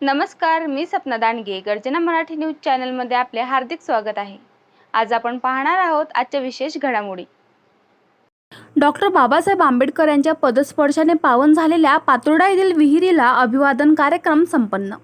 नमस्कार मी सपना दांडगे गर्जना मराठी न्यूज चॅनलमध्ये आपले हार्दिक स्वागत आहे. आज आपण पाहणार आहोत आजच्या विशेष घडामोडी. डॉक्टर बाबासाहेब आंबेडकर यांच्या पदस्पर्शाने पावन झालेल्या पातोर्डा येथील विहिरीला अभिवादन कार्यक्रम संपन्न.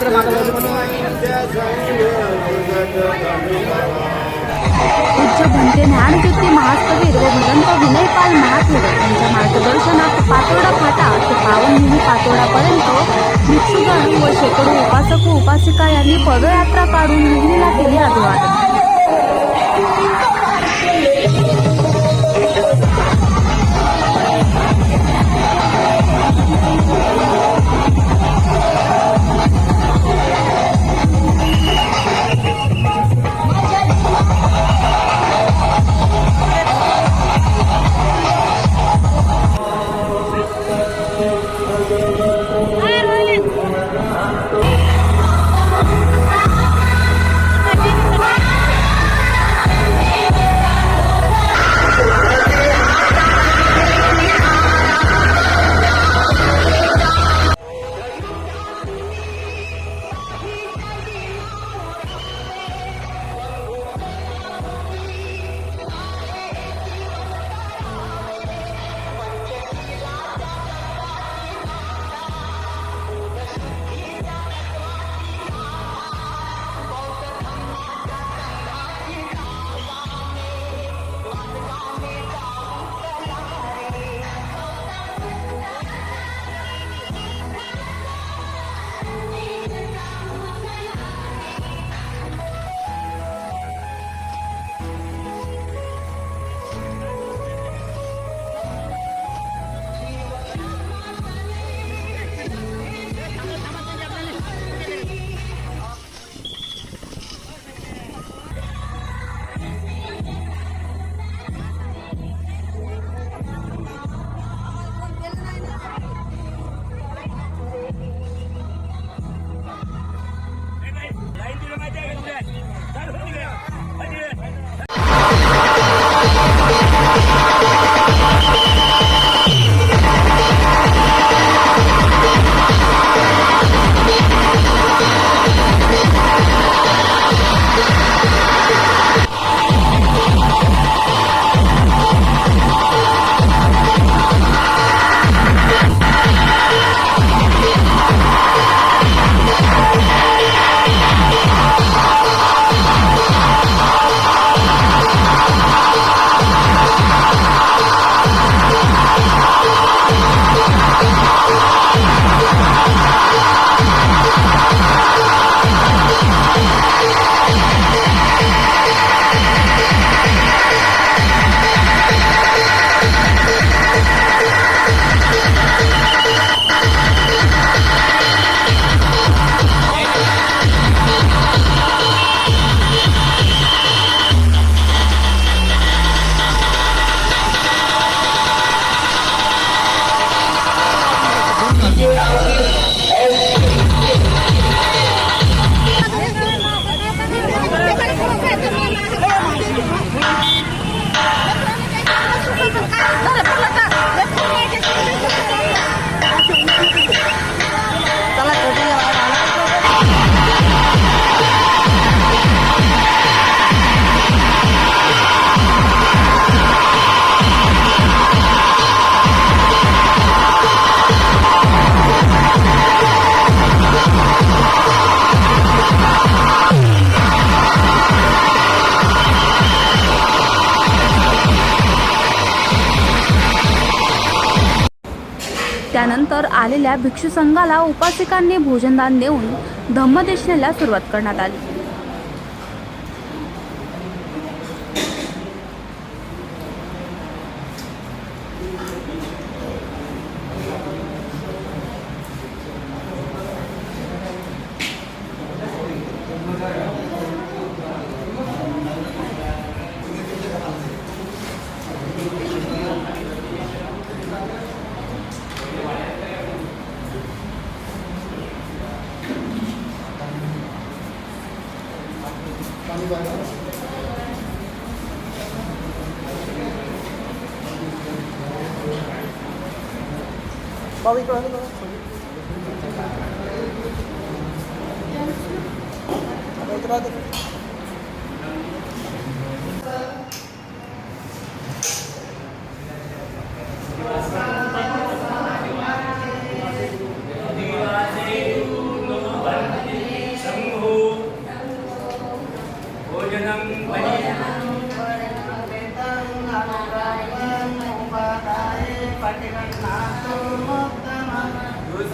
Terima kasih. पूज्य भंते ज्ञानज्योती महास्तवीर व भगवंत विनयपाल महाथेर यांच्या मार्गदर्शनात पातोर्डा फाटा ते पावन मिनी पातोर्डापर्यंत भिक्षुगण व शेकडो उपासक उपासिका यांनी पदयात्रा काढून विहिरीला केले अभिवादन. त्यानंतर आलेल्या भिक्षू संघाला उपासिकांनी भोजनदान देऊन धम्मदेशनेला सुरुवात करण्यात आली. Bawi ko ano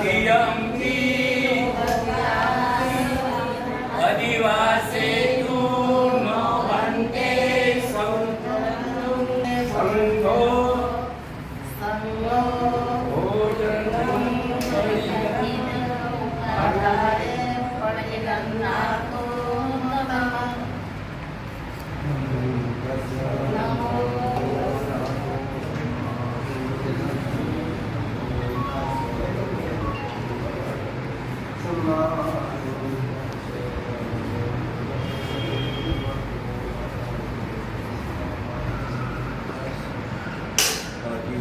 kiyam ni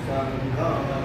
sa ibang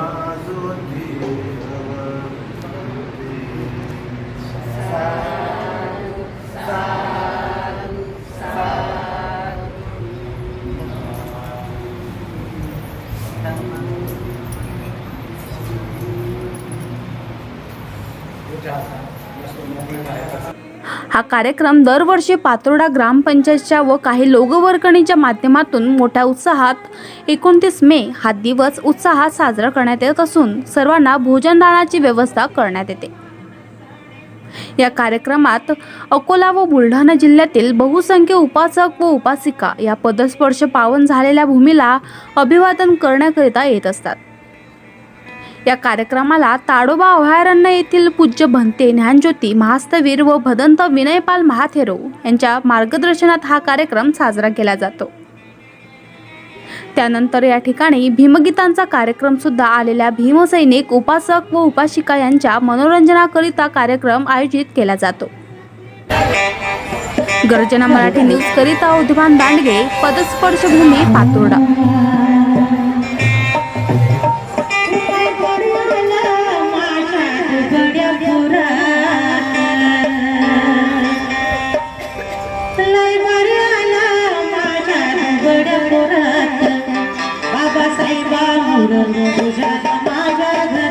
हा कार्यक्रम दरवर्षी पातोर्डा ग्रामपंचायतच्या व काही लोकवर्गणीच्या माध्यमातून मोठ्या उत्साहात एकोणतीस मे हा दिवस उत्साहात साजरा करण्यात येत असून सर्वांना भोजनदानाची व्यवस्था करण्यात येते. या कार्यक्रमात अकोला व बुलढाणा जिल्ह्यातील बहुसंख्य उपासक व उपासिका या पदस्पर्श पावन झालेल्या भूमीला अभिवादन करण्याकरिता येत असतात. या कार्यक्रमाला ताडोबा अभयारण्य येथील पूज्य भंते ज्ञानज्योती महास्तवीर व भदंत विनयपाल महाथेरो यांच्या मार्गदर्शनात हा कार्यक्रम साजरा केला जातो. त्यानंतर या ठिकाणी भीमगीतांचा कार्यक्रम सुद्धा आलेल्या भीमसैनिक उपासक व उपासिका यांच्या मनोरंजनाकरिता कार्यक्रम आयोजित केला जातो. गर्जना मराठी न्यूज करिता उद्भान दांडगे पदस्पर्श भूमी माझ्या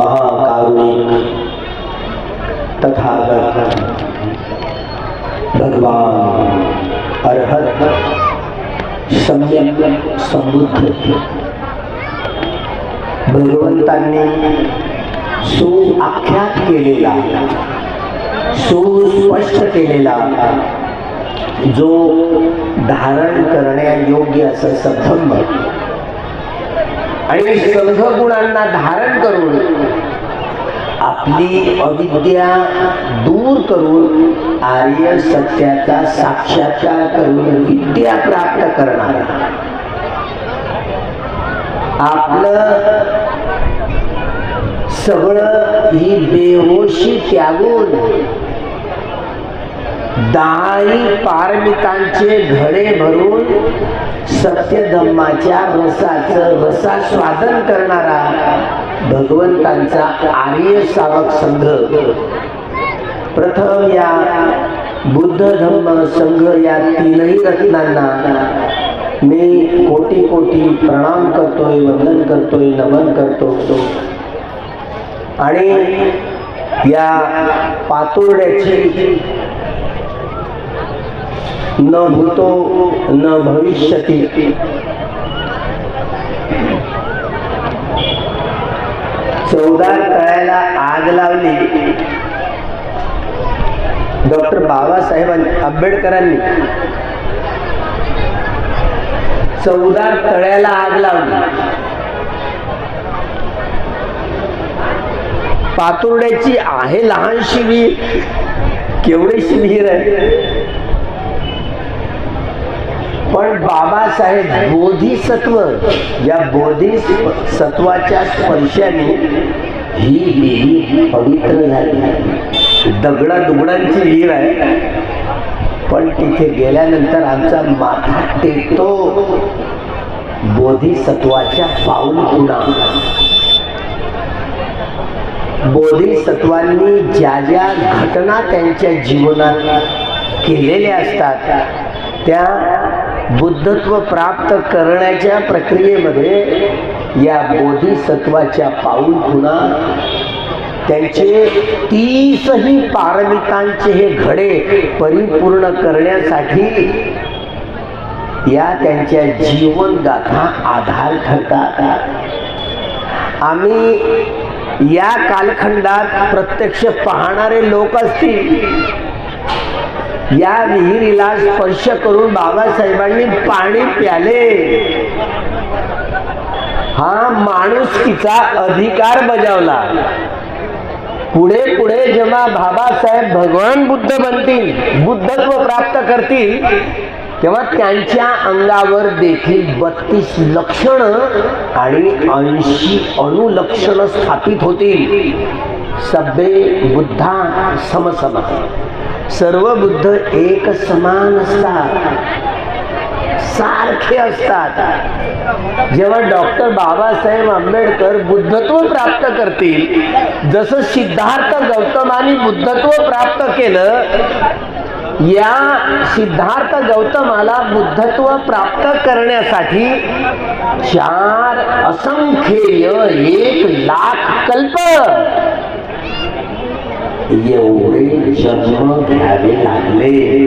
महाकारुणिक तथागत भगवान अर्हत सम्यक समृद्ध। भगवंतांनी सुआख्यात केलेला सुस्पष्ट केलेला जो धारण करण्यायोग्य असं सधम्म आणि संघ गुणांना धारण करून आपली अविद्या दूर करून आर्य सत्याचा साक्षात्कार करून विद्या प्राप्त करणारा. आपलं सगळं ही बेहोशी त्यागून दहाही पारमितांचे घडे भरून सत्यधम्माच्या रसाचं रसास्वादन करणारा भगवंतांचा आर्य सावक संघ. प्रथम या बुद्ध धम्म संघ या तीनही रत्नांना मी कोटी कोटी प्रणाम करतोय वंदन करतोय नमन करतो आणि या पातुर्ड्याची न भूतो न भविष्यती. चौदार तळ्याला आग लावली. डॉक्टर बाबासाहेब आंबेडकरांनी. चौदार तळ्याला आग लावली. पातुर्ड्याची आहे लहानशी विहीर केवढीशी विहीर आहे. पण बाबासाहेब बोधिसत्व या बोधिसत्वाच्या स्पर्शाने ही विहीर पवित्र झाली. दगडा दुगडांची विहीर आहे. पण तिथे गेल्यानंतर आमचा माथा टेकतो. बोधिसत्वाच्या पाऊल गुणा बोधिसत्वांनी ज्या ज्या घटना त्यांच्या जीवनात केलेल्या असतात त्या बुद्धत्व प्राप्त करण्याच्या प्रक्रियेमध्ये या बोधिसत्वाच्या पाऊल खुणा त्यांचे तीसही पारमितांचे हे घडे परिपूर्ण करण्यासाठी या त्यांच्या जीवनगाथा आधार ठरतात. आम्ही या कालखंडात प्रत्यक्ष पाहणारे लोक असतील. या विहिरीला स्पर्श करून बाबासाहेबांनी पाणी प्याले. हा माणुसकीचा अधिकार बजावला. पुढे पुढे जेव्हा बाबासाहेब भगवान बुद्ध बनतील बुद्धत्व प्राप्त करतील तेव्हा त्यांच्या अंगावर देखील बत्तीस लक्षण आणि ऐंशी अणुलक्षण स्थापित होतील. सभे बुद्धा समसम. सर्व बुद्ध एक समान असतात. सारखे असतात. जेव्हा डॉक्टर बाबासाहेब आंबेडकर बुद्धत्व प्राप्त करतील जसं सिद्धार्थ गौतमानी बुद्धत्व प्राप्त केलं या सिद्धार्थ गौतमाला बुद्धत्व प्राप्त करण्यासाठी चार असंख्येय एक लाख कल्प. एवढे जन्म घ्यावे लागले.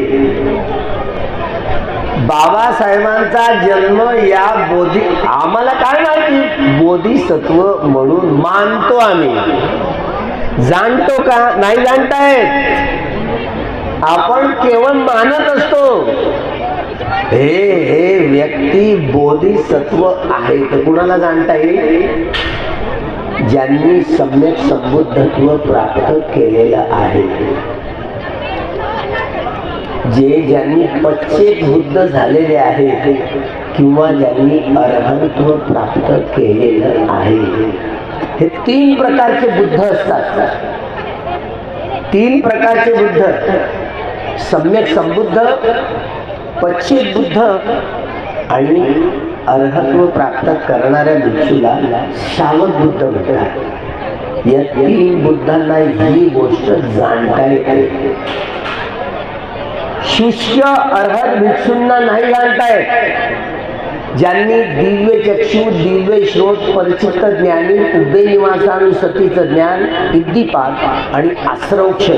बाबासाहेबांचा जन्म या बोधी आम्हाला काय माहिती? बोधिसत्व म्हणून मानतो आम्ही. जाणतो का? नाही जाणतायत. आपण केवळ मानत असतो. हे हे व्यक्ती बोधिसत्व आहे तर कुणाला जाणता येईल? ज्यांनी सम्यक संबुद्धत्व प्राप्त केलेलं आहे. जे ज्यांनी पच्चेक बुद्ध झालेले आहेत किंवा ज्यांनी अर्हत्व प्राप्त केलेलं आहे. हे तीन प्रकारचे बुद्ध असतात. तीन प्रकारचे बुद्ध. सम्यक समृद्ध पश्चित बुद्ध आणि अर्हत्व प्राप्त करणाऱ्या भिक्षूला सावध बुद्ध म्हणतात या तीन बुद्धांना ही गोष्ट जाणता येते. शिष्य अर्हत भिक्षूंना नाही जाणतायत ज्यांनी दिव्य चक्षु दिव्य श्रोत परिचित ज्ञानी उभे निवासानुसतीचं ज्ञान इद्दीपात आणि आश्रवक्ष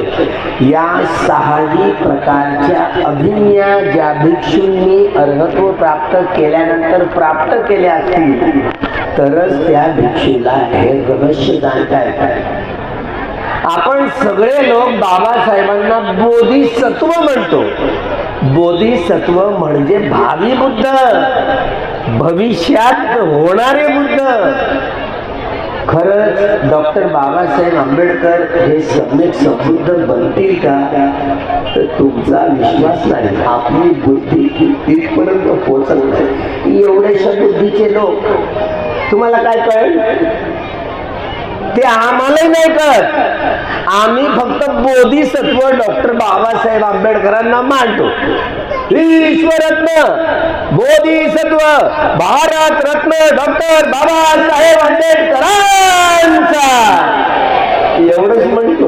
या सहाही प्रकारच्या अभिज्ञा ज्या भिक्षूंनी अर्हत्व प्राप्त केल्यानंतर प्राप्त केल्या असतील तरच त्या भिक्षूला हे रहस्य जाणता येतात. आपण सगळे लोक बाबासाहेबांना बोधिसत्व म्हणतो. बोधिसत्व म्हणजे भावी बुद्ध. भविष्यात होणारे बुद्ध. खरंच डॉक्टर बाबासाहेब आंबेडकर हे सम्यक समृद्ध बनतील का? तर तुमचा विश्वास नाही. आपली बुद्धी तिथपर्यंत पोहोचत नाही. एवढ्याशा बुद्धीचे लोक. तुम्हाला काय कळेल? ते आम्हालाही नाही कळत. आम्ही फक्त बोधिसत्व डॉक्टर बाबासाहेब आंबेडकरांना मांडतो ईश्वरत्न बोधिसत्व भारत रत्न डॉक्टर बाबासाहेब आंबेडकरांचा. एवढंच म्हणतो.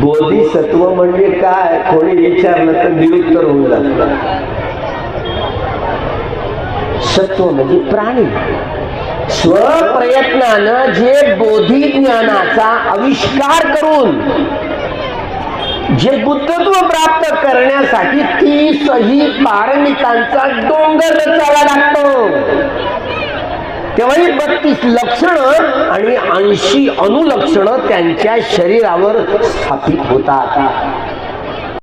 बोधिसत्व म्हणजे काय? कोणी विचारलं तर निरुत्तर होऊन जात. सत्व म्हणजे प्राणी. स्वप्रयत्नानं जे बोधी ज्ञानाचा आविष्कार करून जे बुद्धत्व प्राप्त करण्यासाठी तीसही पारमितांचा डोंगर रचावा लागतो. तेव्हाही बत्तीस लक्षणं आणि ऐंशी अनुलक्षणं त्यांच्या शरीरावर स्थापित होतात.